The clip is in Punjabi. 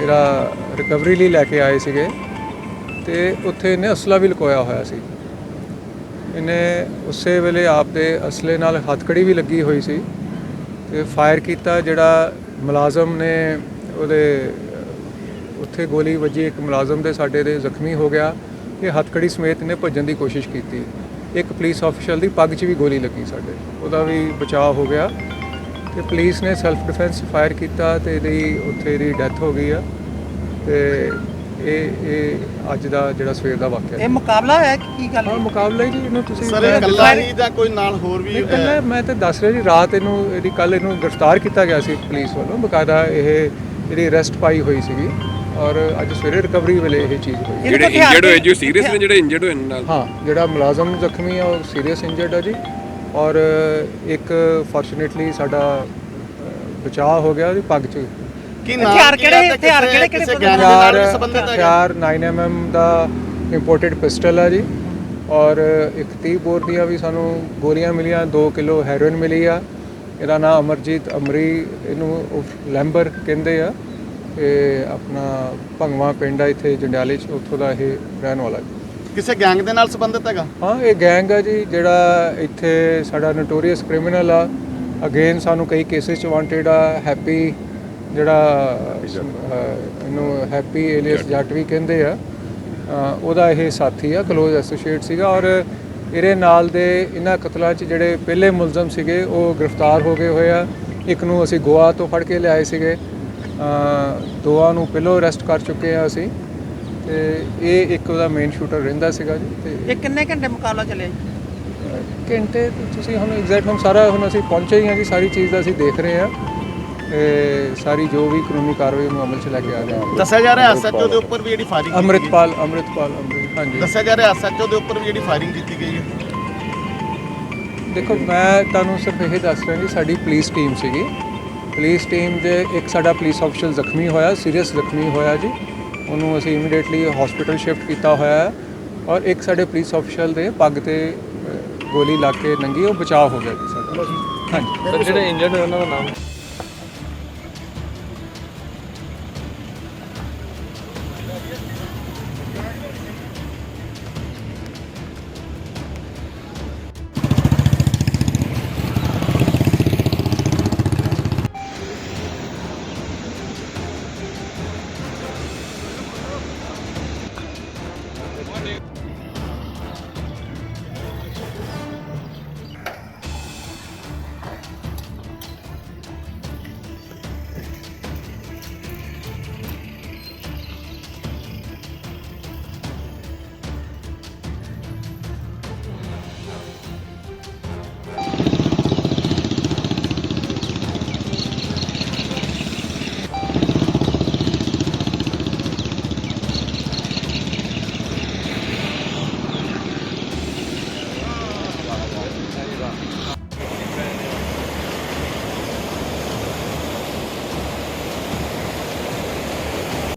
ਜਿਹੜਾ ਰਿਕਵਰੀ ਲਈ ਲੈ ਕੇ ਆਏ ਸੀਗੇ ਤੇ ਉੱਥੇ ਇਹਨੇ ਅਸਲਾ ਵੀ ਲੁਕੋਇਆ ਹੋਇਆ ਸੀ। ਇਹਨੇ ਉਸੇ ਵੇਲੇ ਆਪ ਦੇ ਅਸਲੇ ਨਾਲ ਹੱਥਕੜੀ ਵੀ ਲੱਗੀ ਹੋਈ ਸੀ ਤੇ ਫਾਇਰ ਕੀਤਾ ਜਿਹੜਾ ਮੁਲਾਜ਼ਮ ਨੇ ਉਹਦੇ, ਉੱਥੇ ਗੋਲੀ ਵੱਜੀ, ਇੱਕ ਮੁਲਾਜ਼ਮ ਦੇ ਸਾਡੇ ਦੇ ਜ਼ਖਮੀ ਹੋ ਗਿਆ। ਇਹ ਹੱਥਕੜੀ ਸਮੇਤ ਇਹਨੇ ਭੱਜਣ ਦੀ ਕੋਸ਼ਿਸ਼ ਕੀਤੀ। ਇੱਕ ਪੁਲਿਸ ਅਫੀਸ਼ਲ ਦੀ ਪੱਗ 'ਚ ਵੀ ਗੋਲੀ ਲੱਗੀ ਸਾਡੇ। ਉਹਦਾ ਵੀ ਬਚਾਅ ਹੋ ਗਿਆ। ਤੇ ਪੁਲਿਸ ਨੇ ਸੈਲਫ ਡਿਫੈਂਸ ਫਾਇਰ ਕੀਤਾ ਤੇ ਇਹਦੀ ਉੱਥੇ ਇਹਦੀ ਡੈਥ ਹੋ ਗਈ ਆ। ਤੇ ਇਹ ਇਹ ਅੱਜ ਦਾ ਜਿਹੜਾ ਸਵੇਰ ਦਾ ਵਾਕਿਆ ਇਹ ਮੁਕਾਬਲਾ ਹੈ ਕਿ ਕੀ ਗੱਲ ਹਾਂ ਮੁਕਾਬਲਾ ਹੀ ਜੀ ਇਹਨੂੰ ਤੁਸੀਂ ਸਰ ਇਹ ਇਕੱਲਾ ਹੀ ਜਾਂ ਕੋਈ ਨਾਲ ਹੋਰ ਵੀ ਨਹੀਂ, ਪਹਿਲਾਂ ਮੈਂ ਤਾਂ ਦੱਸ ਰਿਹਾ ਜੀ ਰਾਤ ਇਹਨੂੰ ਇਹਦੀ ਕੱਲ ਇਹਨੂੰ ਗ੍ਰਿਫਤਾਰ ਕੀਤਾ ਗਿਆ ਸੀ ਪੁਲਿਸ ਵੱਲੋਂ। ਬਕਾਇਦਾ ਇਹ ਇਹਦੀ ਅਰੈਸਟ ਪਾਈ ਹੋਈ ਸੀਗੀ ਔਰ ਅੱਜ ਸਵੇਰੇ ਰਿਕਵਰੀ ਵੇਲੇ ਇਹ ਚੀਜ਼ ਹੋਈ। ਇਹਦੇ ਜਿਹੜੇ ਕੋਲ ਹਥਿਆਰ ਇੰਜਰਡ ਹੋਏ ਜੋ ਸੀਰੀਅਸ ਨੇ ਜਿਹੜੇ ਇੰਜਰਡ ਹੋਏ ਨੇ ਨਾਲ? ਹਾਂ ਜਿਹੜਾ ਮੁਲਾਜ਼ਮ ਜ਼ਖਮੀ ਆ ਉਹ ਸੀਰੀਅਸ ਇੰਜਰਡ ਆ ਜੀ। ਔਰ ਇੱਕ ਫੋਰਚੂਨੇਟਲੀ ਸਾਡਾ ਬਚਾਅ ਹੋ ਗਿਆ ਉਹਦੀ ਪੱਗ 'ਚ। ਕੀ ਹਥਿਆਰ ਕੀ ਹੈ? ਕਿਹੜੇ- ਹਥਿਆਰ ਕਿਹੜੇ- ਕਿਹੜੇ ਕਿਸੇ ਬੰਦੇ gang ਦੇ ਨਾਲ ਹਥਿਆਰ ਵੀ ਸੰਬੰਧਿਤ ਹੈਗਾ। ਹਥਿਆਰ 9mm ਦਾ ਇੰਪੋਰਟਡ ਪਿਸਟਲ ਆ ਜੀ। ਔਰ ਇੱਕ 30 ਬੋਰ ਦੀਆਂ ਵੀ ਸਾਨੂੰ ਗੋਲੀਆਂ ਮਿਲੀਆਂ 2 ਕਿਲੋ ਹੈਰੋਇਨ ਮਿਲੀ ਆ। ਇਹਦਾ ਨਾਮ ਅਮਰਜੀਤ ਅਮਰੀ ਇਹਨੂੰ ਲੈਂਬਰ ਕਹਿੰਦੇ ਆ। ਇਹ ਆਪਣਾ ਭੰਗਵਾ ਪਿੰਡ ਆ ਇੱਥੇ ਜੰਡਿਆਲੇ ਚ ਉੱਥੋਂ ਦਾ ਇਹ ਰਹਿਣ ਵਾਲਾ ਜੀ। ਕਿਸੇ ਗੈਂਗ ਦੇ ਨਾਲ ਸੰਬੰਧਿਤ ਹੈਗਾ? ਹਾਂ ਇਹ ਗੈਂਗ ਆ ਜੀ ਜਿਹੜਾ ਇੱਥੇ ਸਾਡਾ ਨੋਟੋਰੀਅਸ ਕ੍ਰਿਮੀਨਲ ਆ। ਅਗੇਨ ਸਾਨੂੰ ਕਈ ਕੇਸਿਸ ਚ ਵਾਂਟਡ ਆ ਹੈਪੀ ਜਿਹੜਾ ਅਹ, ਇਹਨੂੰ ਹੈਪੀ ਏਲੀਅਸ ਜੱਟ ਵੀ ਕਹਿੰਦੇ ਆ। ਅਹ, ਉਹਦਾ ਇਹ ਸਾਥੀ ਆ ਕਲੋਜ਼ ਐਸੋਸੀਏਟ ਸੀਗਾ ਔਰ ਇਹਦੇ ਨਾਲ ਦੇ ਇਹਨਾਂ ਕਤਲਾਂ 'ਚ ਜਿਹੜੇ ਪਹਿਲੇ ਮੁਲਜ਼ਮ ਸੀਗੇ ਉਹ ਗ੍ਰਿਫਤਾਰ ਹੋ ਗਏ ਹੋਏ ਆ। ਇੱਕ ਨੂੰ ਅਸੀਂ ਗੋਆ ਤੋਂ ਫੜ ਕੇ ਲਿਆਏ ਸੀਗੇ। ਅਹ, ਦੋਵਾਂ ਨੂੰ ਪਹਿਲੋਂ ਅਰੈਸਟ ਕਰ ਚੁੱਕੇ ਆ ਅਸੀਂ। ਤੇ ਇਹ ਇੱਕ ਉਹਦਾ ਮੇਨ ਸ਼ੂਟਰ ਰਹਿੰਦਾ ਸੀਗਾ ਜੀ ਤੇ ਇਹ ਕਿੰਨੇ ਘੰਟੇ ਮੁਕਾਬਲਾ ਚੱਲਿਆ ਜੀ? ਘੰਟੇ ਤੇ ਤੁਸੀਂ ਹੁਣ ਐਗਜ਼ੈਕਟ ਹੁਣ ਸਾਰਾ ਹੁਣ ਅਸੀਂ ਪਹੁੰਚੇ ਹੀ ਹਾਂ ਜੀ ਸਾਰੀ ਚੀਜ਼ ਦਾ ਅਸੀਂ ਦੇਖ ਰਹੇ ਹਾਂ। ਤੇ ਸਾਰੀ ਜੋ ਵੀ ਕਾਨੂੰਨੀ ਕਾਰਵਾਈ ਨੂੰ ਅਮਲ 'ਚ ਲੈ ਕੇ ਆ ਰਹੇ ਹਾਂ। ਦੱਸਿਆ ਜਾ ਰਿਹਾ ਐਸਐਚਓ ਦੇ ਉੱਪਰ ਵੀ ਜਿਹੜੀ ਫਾਇਰਿੰਗ ਅੰਮ੍ਰਿਤਪਾਲ ਅੰਮ੍ਰਿਤਪਾਲ ਅੰਮ੍ਰਿਤ ਹਾਂਜੀ। ਦੱਸਿਆ ਜਾ ਰਿਹਾ ਐਸਐਚਓ ਦੇ ਉੱਪਰ ਵੀ ਜਿਹੜੀ ਫਾਇਰਿੰਗ ਕੀਤੀ ਗਈ ਹੈ। ਦੇਖੋ ਮੈਂ ਤੁਹਾਨੂੰ ਸਿਰਫ ਇਹ ਦੱਸ ਰਿਹਾ ਜੀ ਸਾਡੀ ਪੁਲਿਸ ਟੀਮ ਸੀਗੀ। ਪੁਲਿਸ ਟੀਮ ਦੇ ਇੱਕ ਸਾਡਾ ਪੁਲਿਸ ਅਫਸਰ ਜ਼ਖਮੀ ਹੋਇਆ ਸੀਰੀਅਸ ਜ਼ਖਮੀ ਹੋਇਆ ਜੀ। ਉਹਨੂੰ ਅਸੀਂ ਇਮੀਡੀਏਟਲੀ ਹਸਪੀਟਲ ਸ਼ਿਫਟ ਕੀਤਾ ਹੋਇਆ ਹੈ ਔਰ ਇੱਕ ਸਾਡੇ ਪੁਲਿਸ ਅਫਸਰ ਦੇ ਪੱਗ ਤੇ ਗੋਲੀ ਲੱਗ ਕੇ ਨੰਗੀ, ਉਹ ਬਚਾਅ ਹੋ ਗਿਆ ਜੀ ਸਾਡਾ। ਹਾਂਜੀ। ਸਰ, ਜਿਹੜੇ ਇੰਜਰਡ ਉਹਨਾਂ ਦਾ ਨਾਮ?